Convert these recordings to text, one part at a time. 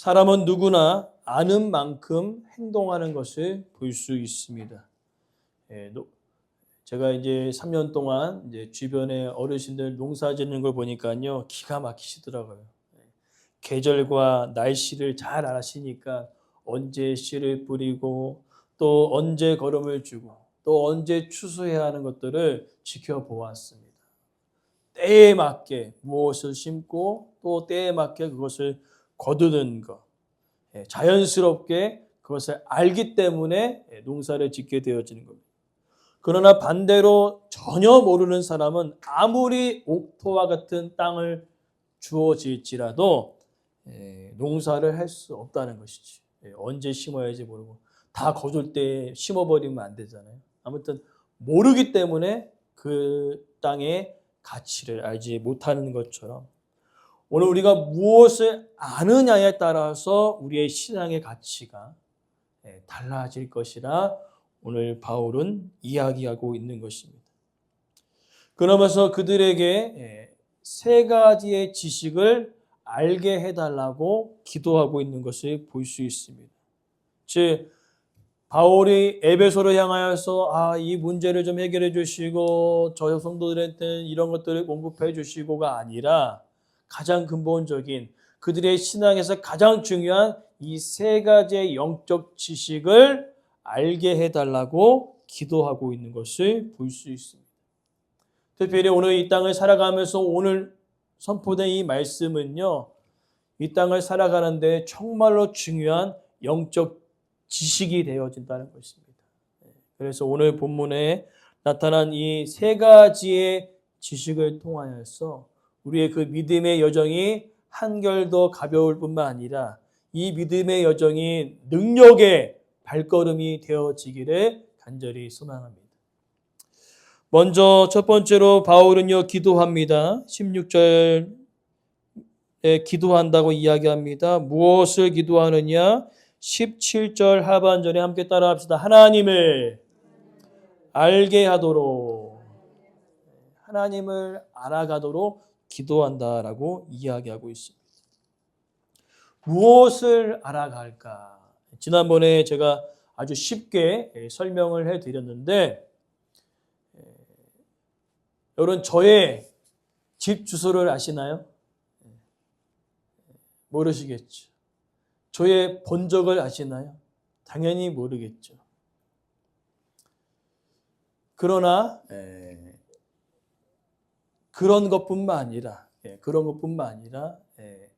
사람은 누구나 아는 만큼 행동하는 것을 볼 수 있습니다. 예, 노- 제가 이제 3년 동안 이제 주변에 어르신들 농사 짓는 걸 보니까요, 기가 막히시더라고요. 예, 계절과 날씨를 잘 아시니까 언제 씨를 뿌리고 또 언제 거름을 주고 또 언제 추수해야 하는 것들을 지켜보았습니다. 때에 맞게 무엇을 심고 또 때에 맞게 그것을 거두는 것. 예, 자연스럽게 그것을 알기 때문에 예, 농사를 짓게 되어지는 겁니다. 그러나 반대로 전혀 모르는 사람은 아무리 옥토와 같은 땅을 주어질지라도 예, 농사를 할 수 없다는 것이지. 예, 언제 심어야지 모르고 다 거둘 때 심어버리면 안 되잖아요. 아무튼 모르기 때문에 그 땅의 가치를 알지 못하는 것처럼 오늘 우리가 무엇을 아느냐에 따라서 우리의 신앙의 가치가 예, 달라질 것이라 오늘 바울은 이야기하고 있는 것입니다. 그러면서 그들에게 예, 세 가지의 지식을 알게 해달라고 기도하고 있는 것을 볼 수 있습니다. 즉 바울이 에베소를 향하여서 아, 이 문제를 좀 해결해 주시고 저 성도들한테 이런 것들을 공급해 주시고가 아니라 가장 근본적인 그들의 신앙에서 가장 중요한 이 세 가지의 영적 지식을 알게 해달라고 기도하고 있는 것을 볼 수 있습니다. 특별히 오늘 이 땅을 살아가면서 오늘 선포된 이 말씀은요, 이 땅을 살아가는데 정말로 중요한 영적 지식이 되어진다는 것입니다. 네, 그래서 오늘 본문에 나타난 이 세 가지의 지식을 통하여서 우리의 그 믿음의 여정이 한결더 가벼울 뿐만 아니라 이 믿음의 여정이 능력의 발걸음이 되어지기를 간절히 소망합니다. 먼저 첫 번째로 바울은요 기도합니다. 16절에 기도한다고 이야기합니다. 무엇을 기도하느냐? 17절 하반절에 함께 따라합시다. 하나님을 알게 하도록 하나님을 알아가도록 기도한다라고 이야기하고 있습니다. 무엇을 알아갈까? 지난번에 제가 아주 쉽게 설명을 해 드렸는데 여러분 저의 집 주소를 아시나요? 모르시겠죠. 저의 본적을 아시나요? 당연히 모르겠죠. 그러나 에, 그런 것뿐만 아니라 예, 그런 것뿐만 아니라 예,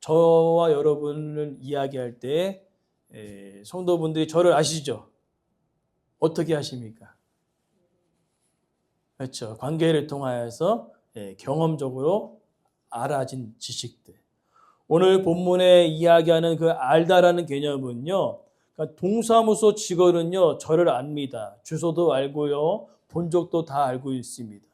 저와 여러분을 이야기할 때 예, 성도분들이 저를 아시죠? 어떻게 하십니까? 그렇죠. 관계를 통하여서 예, 경험적으로 알아진 지식들. 오늘 본문에 이야기하는 그 알다라는 개념은요. 그러니까 동사무소 직원은요. 저를 압니다. 주소도 알고요. 본 적도 다 알고 있습니다.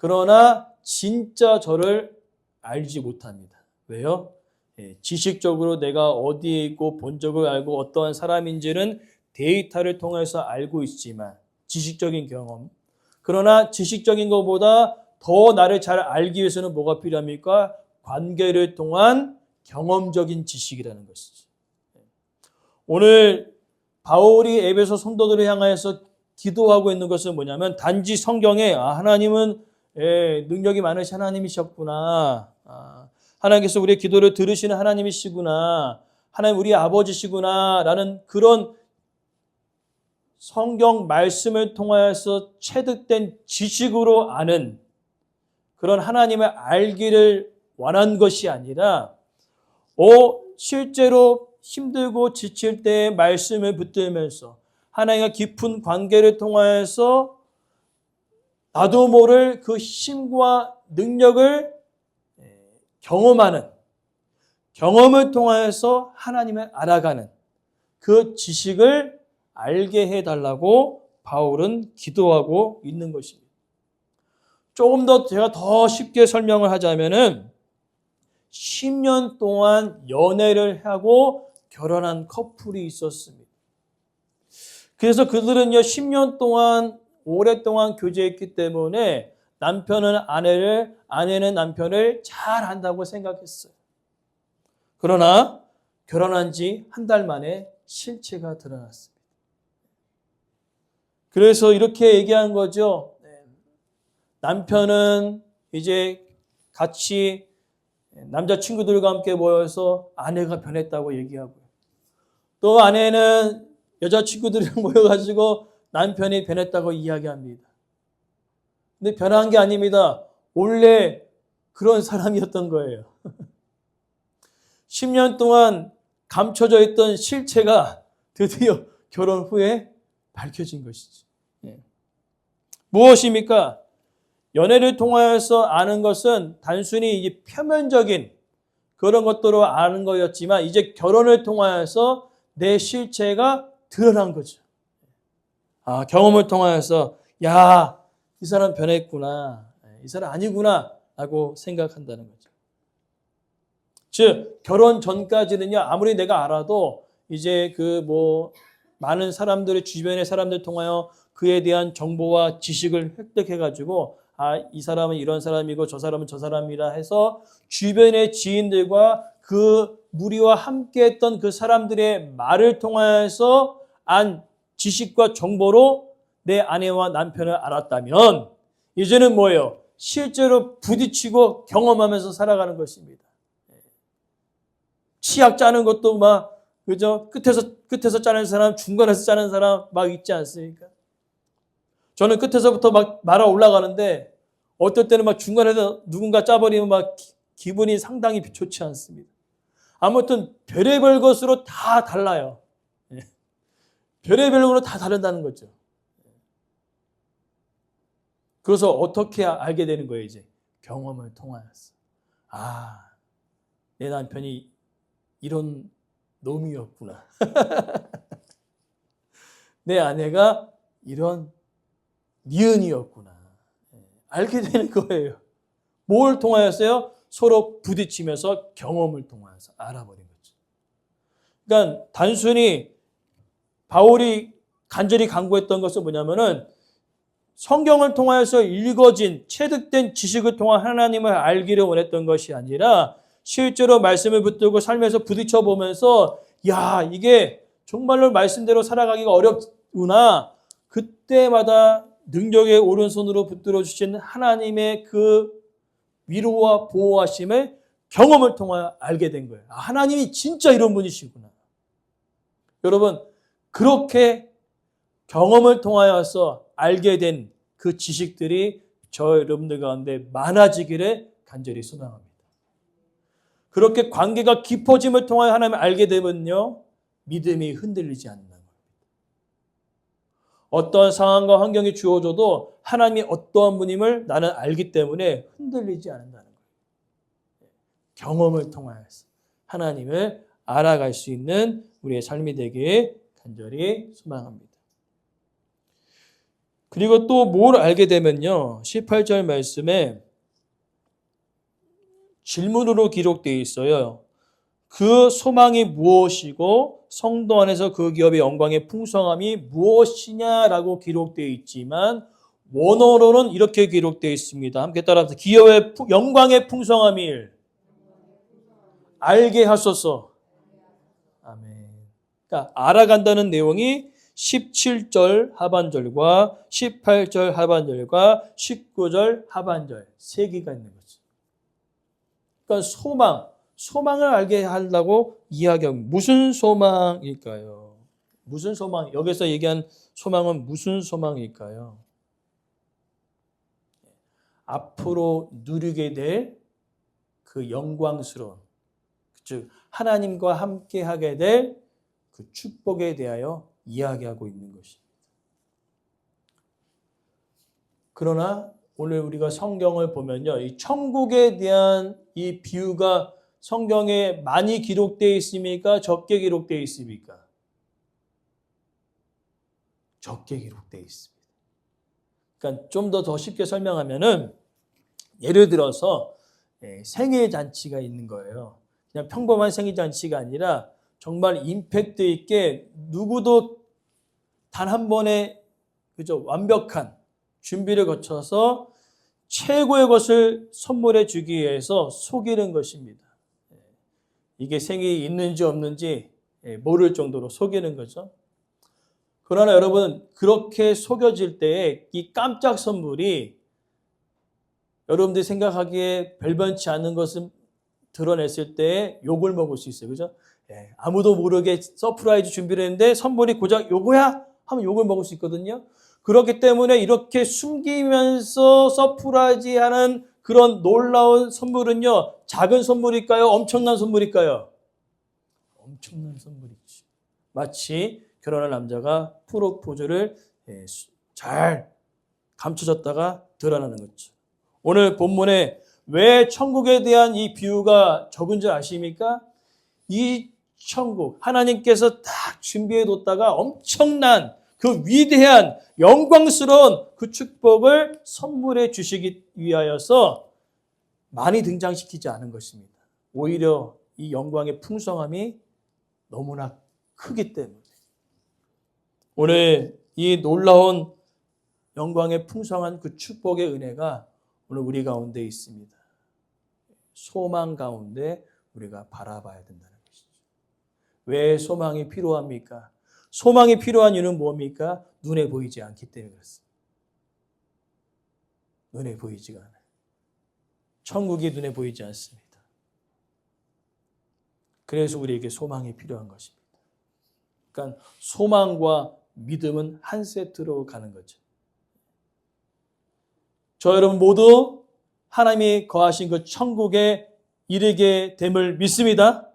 그러나 진짜 저를 알지 못합니다. 왜요? 예, 지식적으로 내가 어디에 있고 본적을 알고 어떠한 사람인지는 데이터를 통해서 알고 있지만 지식적인 경험. 그러나 지식적인 것보다 더 나를 잘 알기 위해서는 뭐가 필요합니까? 관계를 통한 경험적인 지식이라는 것이죠. 오늘 바울이 에베소 성도들을 향하여서 기도하고 있는 것은 뭐냐면 단지 성경에 아, 하나님은 예, 능력이 많으신 하나님이셨구나. 아, 하나님께서 우리의 기도를 들으시는 하나님이시구나. 하나님 우리 아버지시구나. 라는 그런 성경 말씀을 통하여서 체득된 지식으로 아는 그런 하나님을 알기를 원한 것이 아니라 어, 실제로 힘들고 지칠 때 말씀을 붙들면서 하나님과 깊은 관계를 통하여서 나도 모를 그 힘과 능력을 경험하는 경험을 통하여서 하나님을 알아가는 그 지식을 알게 해달라고 바울은 기도하고 있는 것입니다. 조금 더 제가 더 쉽게 설명을 하자면은 10년 동안 연애를 하고 결혼한 커플이 있었습니다. 그래서 그들은요, 10년 동안, 오랫동안 교제했기 때문에 남편은 아내를, 아내는 남편을 잘 한다고 생각했어요. 그러나 결혼한 지 한 달 만에 실체가 드러났습니다. 그래서 이렇게 얘기한 거죠. 네. 남편은 이제 같이 남자친구들과 함께 모여서 아내가 변했다고 얘기하고요. 또 아내는 여자친구들이랑 모여가지고 남편이 변했다고 이야기합니다. 근데 변한 게 아닙니다. 원래 그런 사람이었던 거예요. 10년 동안 감춰져 있던 실체가 드디어 결혼 후에 밝혀진 것이지. 예. 무엇입니까? 연애를 통하여서 아는 것은 단순히 이제 표면적인 그런 것들로 아는 거였지만 이제 결혼을 통하여서 내 실체가 드러난 거죠. 아, 경험을 통하여서 야, 이 사람 변했구나. 이 사람 아니구나. 라고 생각한다는 거죠. 즉, 결혼 전까지는요, 아무리 내가 알아도 이제 그 뭐, 많은 사람들의 주변의 사람들 통하여 그에 대한 정보와 지식을 획득해가지고, 아, 이 사람은 이런 사람이고 저 사람은 저 사람이라 해서 주변의 지인들과 그 무리와 함께 했던 그 사람들의 말을 통하여서 안 지식과 정보로 내 아내와 남편을 알았다면, 이제는 뭐예요? 실제로 부딪히고 경험하면서 살아가는 것입니다. 치약 짜는 것도 막 그죠? 끝에서 끝에서 짜는 사람, 중간에서 짜는 사람 막 있지 않습니까? 저는 끝에서부터 막 말아 올라가는데 어떨 때는 막 중간에서 누군가 짜버리면 막 기, 분이 상당히 좋지 않습니다. 아무튼 별의별 것으로 다 달라요. 예. 별의별 것으로 다 다른다는 거죠. 그래서 어떻게 알게 되는 거예요, 이제? 경험을 통하여서. 아, 내 남편이 이런 놈이었구나. 내 아내가 이런 니은이었구나. 예, 알게 되는 거예요. 뭘 통하여서요? 서로 부딪히면서 경험을 통하여서 알아버린 거죠. 그러니까 단순히 바울이 간절히 강구했던 것은 뭐냐면은 성경을 통하여서 읽어진 체득된 지식을 통한 하나님을 알기를 원했던 것이 아니라 실제로 말씀을 붙들고 삶에서 부딪혀 보면서 야 이게 정말로 말씀대로 살아가기가 어렵구나 그때마다 능력의 오른손으로 붙들어 주신 하나님의 그 위로와 보호하심을 경험을 통하여 알게 된 거예요. 아, 하나님이 진짜 이런 분이시구나. 여러분 그렇게 경험을 통하여서 알게 된 그 지식들이 저 여러분들 가운데 많아지기를 간절히 소망합니다. 그렇게 관계가 깊어짐을 통하여 하나님을 알게 되면요, 믿음이 흔들리지 않는 겁니다. 어떤 상황과 환경이 주어져도 하나님이 어떠한 분임을 나는 알기 때문에 흔들리지 않는다는 거예요. 경험을 통하여서 하나님을 알아갈 수 있는 우리의 삶이 되길 간절히 소망합니다. 그리고 또 뭘 알게 되면요. 18절 말씀에 질문으로 기록되어 있어요. 그 소망이 무엇이고 성도 안에서 그 기업의 영광의 풍성함이 무엇이냐라고 기록되어 있지만 원어로는 이렇게 기록되어 있습니다. 함께 따라합시다. 기업의 영광의 풍성함을 알게 하소서. 그러니까 알아간다는 내용이 17절 하반절과 18절 하반절과 19절 하반절 세 개가 있는 거죠. 그러니까 소망, 소망을 알게 하려고 이야기합니다. 무슨 소망일까요? 무슨 소망? 여기서 얘기한 소망은 무슨 소망일까요? 앞으로 누리게 될 그 영광스러운, 즉 하나님과 함께 하게 될 그 축복에 대하여 이야기하고 있는 것입니다. 그러나 오늘 우리가 성경을 보면요. 이 천국에 대한 이 비유가 성경에 많이 기록되어 있습니까? 적게 기록되어 있습니까? 적게 기록되어 있습니다. 그러니까 좀 더 더 쉽게 설명하면은 예를 들어서 예, 생일 잔치가 있는 거예요. 그냥 평범한 생일 잔치가 아니라 정말 임팩트 있게 누구도 단 한 번에 그죠 완벽한 준비를 거쳐서 최고의 것을 선물해 주기 위해서 속이는 것입니다. 이게 생이 있는지 없는지 예, 모를 정도로 속이는 거죠. 그러나 여러분 그렇게 속여질 때에 이 깜짝 선물이 여러분들이 생각하기에 별변치 않은 것을 드러냈을 때 욕을 먹을 수 있어요. 그죠? 예, 아무도 모르게 서프라이즈 준비를 했는데 선물이 고작 요거야? 하면 욕을 먹을 수 있거든요. 그렇기 때문에 이렇게 숨기면서 서프라이즈 하는 그런 놀라운 선물은요, 작은 선물일까요? 엄청난 선물일까요? 엄청난 선물이지. 마치 결혼한 남자가 프로포즈를 예, 수- 잘 감춰졌다가 드러나는 거죠. 오늘 본문에 왜 천국에 대한 이 비유가 적은 줄 아십니까? 이 천국, 하나님께서 딱 준비해 뒀다가 엄청난 그 위대한 영광스러운 그 축복을 선물해 주시기 위하여서 많이 등장시키지 않은 것입니다. 오히려 이 영광의 풍성함이 너무나 크기 때문에. 오늘 이 놀라운 영광의 풍성한 그 축복의 은혜가 오늘 우리 가운데 있습니다. 소망 가운데 우리가 바라봐야 것이죠. 왜 소망이 필요합니까? 소망이 필요한 이유는 뭡니까? 눈에 보이지 않기 때문에 그렇습니다. 눈에 보이지가 않아요. 천국이 눈에 보이지 않습니다. 그래서 우리에게 소망이 필요한 것입니다. 그러니까 소망과 믿음은 한 세트로 가는 거죠. 저 여러분 모두 하나님이 거하신 그 천국에 이르게 됨을 믿습니다.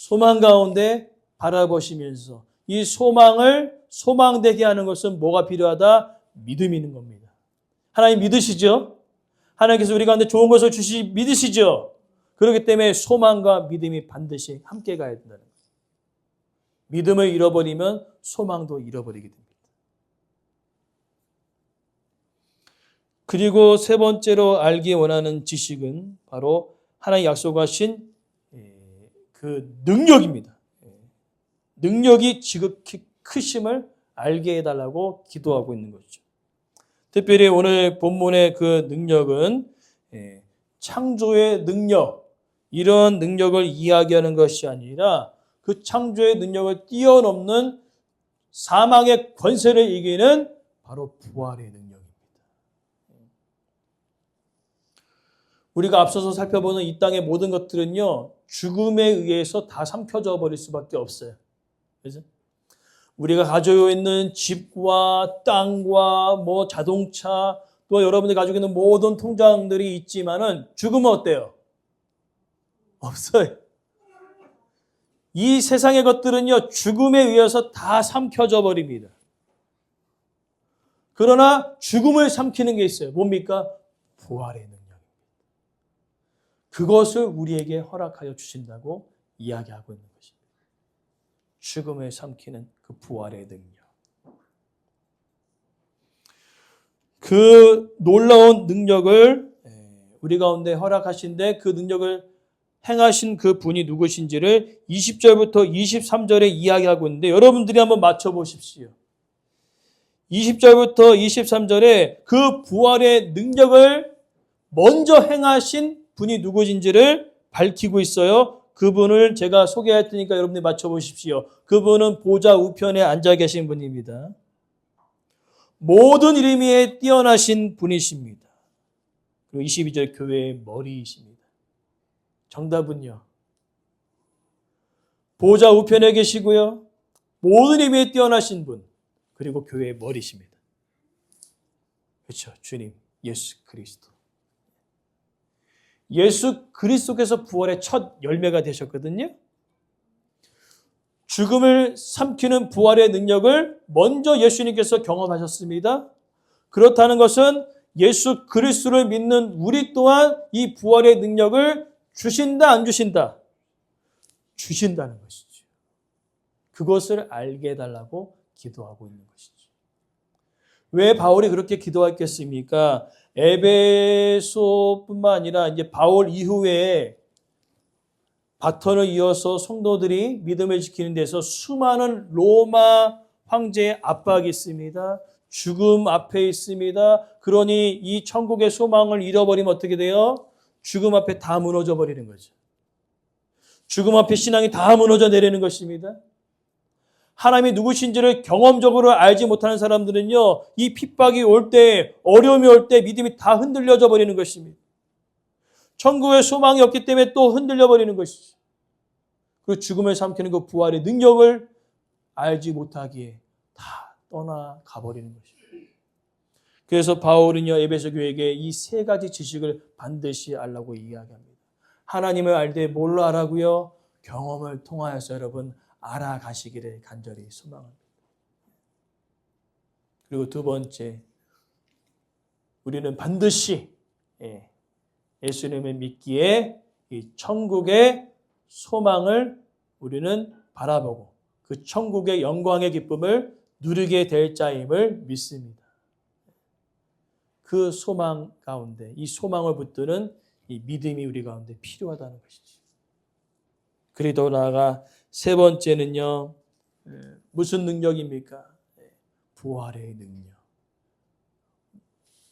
소망 가운데 바라보시면서 이 소망을 소망되게 하는 것은 뭐가 필요하다? 믿음이 있는 겁니다. 하나님 믿으시죠? 하나님께서 우리 가운데 좋은 것을 주시 믿으시죠? 그렇기 때문에 소망과 믿음이 반드시 함께 가야 된다는 거예요. 믿음을 잃어버리면 소망도 잃어버리게 됩니다. 그리고 세 번째로 알기 원하는 지식은 바로 하나님 약속하신 예, 그 능력입니다. 예, 능력이 지극히 크심을 알게 해달라고 기도하고 있는 거죠. 특별히 오늘 본문의 그 능력은 예, 창조의 능력, 이런 능력을 이야기하는 것이 아니라 그 창조의 능력을 뛰어넘는 사망의 권세를 이기는 바로 부활의 능력입니다. 우리가 앞서서 살펴보는 이 땅의 모든 것들은요, 죽음에 의해서 다 삼켜져 버릴 수밖에 없어요. 그죠? 우리가 가지고 있는 집과 땅과 뭐 자동차 또 여러분들이 가지고 있는 모든 통장들이 있지만은 죽으면 어때요? 없어요. 이 세상의 것들은요, 죽음에 의해서 다 삼켜져 버립니다. 그러나 죽음을 삼키는 게 있어요. 뭡니까? 부활의 능력입니다. 그것을 우리에게 허락하여 주신다고 이야기하고 있는 것입니다. 죽음을 삼키는 그 부활의 능력. 그 놀라운 능력을 우리 가운데 허락하신데 그 능력을 행하신 그 분이 누구신지를 20절부터 23절에 이야기하고 있는데 여러분들이 한번 맞춰 보십시오. 20절부터 23절에 그 부활의 능력을 먼저 행하신 분이 누구신지를 밝히고 있어요. 그분을 제가 소개할 테니까 여러분들이 맞춰 보십시오. 그분은 보좌 우편에 앉아 계신 분입니다. 모든 이름에 뛰어나신 분이십니다. 그리고 22절 교회의 머리이십니다. 정답은요. 보좌 우편에 계시고요. 모든 힘에 뛰어나신 분. 그리고 교회의 머리십니다. 그렇죠. 주님 예수 그리스도. 예수 그리스도께서 부활의 첫 열매가 되셨거든요. 죽음을 삼키는 부활의 능력을 먼저 예수님께서 경험하셨습니다. 그렇다는 것은 예수 그리스도를 믿는 우리 또한 이 부활의 능력을 주신다 안 주신다? 주신다는 것이죠. 그것을 알게 해달라고 기도하고 있는 것이죠. 왜 바울이 그렇게 기도했겠습니까? 에베소뿐만 아니라 이제 바울 이후에 바톤을 이어서 성도들이 믿음을 지키는 데서 수많은 로마 황제의 압박이 있습니다. 죽음 앞에 있습니다. 그러니 이 천국의 소망을 잃어버리면 어떻게 돼요? 죽음 앞에 다 무너져 버리는 거죠. 죽음 앞에 신앙이 다 무너져 내리는 것입니다. 하나님이 누구신지를 경험적으로 알지 못하는 사람들은요, 이 핍박이 올 때, 어려움이 올 때 믿음이 다 흔들려져 버리는 것입니다. 천국에 소망이 없기 때문에 또 흔들려 버리는 것이죠. 그 죽음을 삼키는 그 부활의 능력을 알지 못하기에 다 떠나가 버리는 것입니다. 그래서 바울은요, 에베소 교회에게 이 세 가지 지식을 반드시 알라고 이야기합니다. 하나님을 알 때 뭘로 알아고요? 경험을 통하여서 여러분 알아가시기를 간절히 소망합니다. 그리고 두 번째, 우리는 반드시 예, 예수님을 믿기에 이 천국의 소망을 우리는 바라보고 그 천국의 영광의 기쁨을 누리게 될 자임을 믿습니다. 그 소망 가운데 이 소망을 붙드는 이 믿음이 우리 가운데 필요하다는 것이죠. 그리고 나아가 세 번째는요. 예, 무슨 능력입니까? 예, 부활의 능력.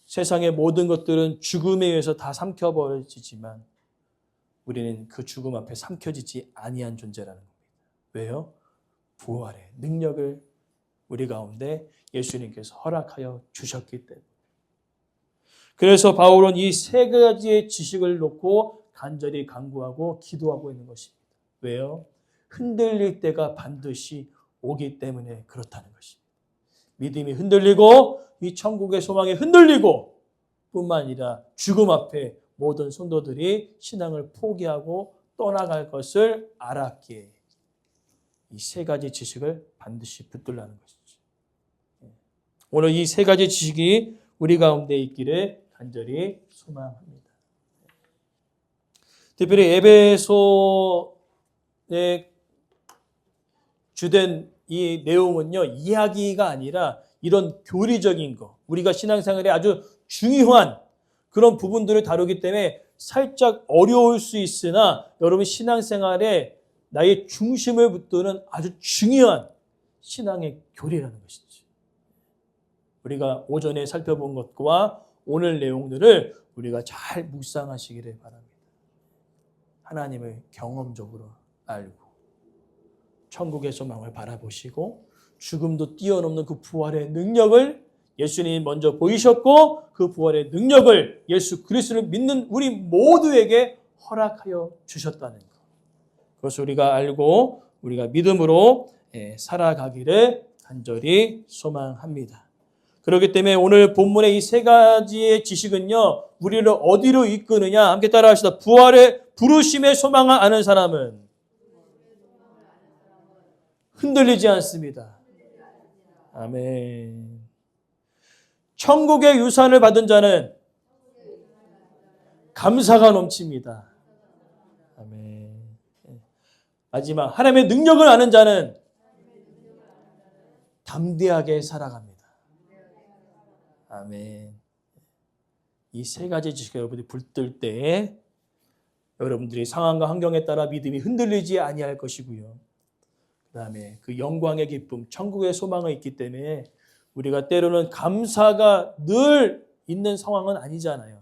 세상의 모든 것들은 죽음에 의해서 다 삼켜버려지지만 우리는 그 죽음 앞에 삼켜지지 아니한 존재라는 겁니다. 왜요? 부활의 능력을 우리 가운데 예수님께서 허락하여 주셨기 때문에. 그래서 바울은 이 세 가지의 지식을 놓고 간절히 간구하고 기도하고 있는 것입니다. 왜요? 흔들릴 때가 반드시 오기 때문에 그렇다는 것입니다. 믿음이 흔들리고 이 천국의 소망이 흔들리고 뿐만 아니라 죽음 앞에 모든 성도들이 신앙을 포기하고 떠나갈 것을 알았기에 이 세 가지 지식을 반드시 붙들라는 것이죠. 오늘 이 세 가지 지식이 우리 가운데 있기를 간절히 소망합니다. 특별히 에베소의 주된 이 내용은요, 이야기가 아니라 이런 교리적인 거, 우리가 신앙생활에 아주 중요한 그런 부분들을 다루기 때문에 살짝 어려울 수 있으나 여러분 신앙생활에 나의 중심을 붙드는 아주 중요한 신앙의 교리라는 것이죠. 우리가 오전에 살펴본 것과 오늘 내용들을 우리가 잘 묵상하시기를 바랍니다. 하나님을 경험적으로 알고 천국의 소망을 바라보시고 죽음도 뛰어넘는 그 부활의 능력을 예수님이 먼저 보이셨고 그 부활의 능력을 예수 그리스도를 믿는 우리 모두에게 허락하여 주셨다는 것. 그것을 우리가 알고 우리가 믿음으로 예, 살아가기를 간절히 소망합니다. 그렇기 때문에 오늘 본문의 이 세 가지의 지식은요, 우리를 어디로 이끄느냐? 함께 따라 합시다. 부활의 부르심의 소망을 아는 사람은 흔들리지 않습니다. 아멘. 천국의 유산을 받은 자는 감사가 넘칩니다. 아멘. 마지막 하나님의 능력을 아는 자는 담대하게 살아갑니다. 아멘. 이 세 가지 지식 여러분들이 불뜰 때 여러분들이 상황과 환경에 따라 믿음이 흔들리지 아니할 것이고요. 그다음에 그 영광의 기쁨, 천국의 소망이 있기 때문에 우리가 때로는 감사가 늘 있는 상황은 아니잖아요.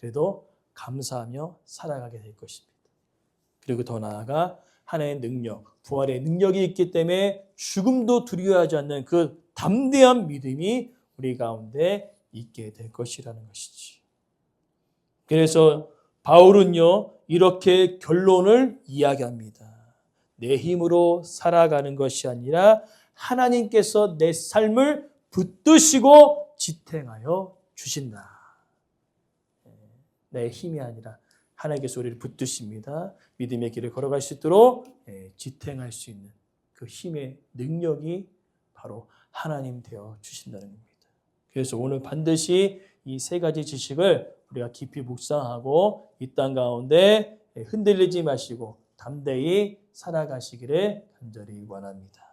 그래도 감사하며 살아가게 될 것입니다. 그리고 더 나아가 하나의 능력, 부활의 능력이 있기 때문에 죽음도 두려워하지 않는 그 담대한 믿음이 우리 가운데 있게 될 것이라는 것이지. 그래서 바울은요, 이렇게 결론을 이야기합니다. 내 힘으로 살아가는 것이 아니라 하나님께서 내 삶을 붙드시고 지탱하여 주신다. 내 힘이 아니라 하나님께서 우리를 붙드십니다. 믿음의 길을 걸어갈 수 있도록 예, 지탱할 수 있는 그 힘의 능력이 바로 하나님 되어 주신다는 겁니다. 그래서 오늘 반드시 이 세 가지 지식을 우리가 깊이 묵상하고 이 땅 가운데 흔들리지 마시고 담대히 살아가시기를 간절히 원합니다.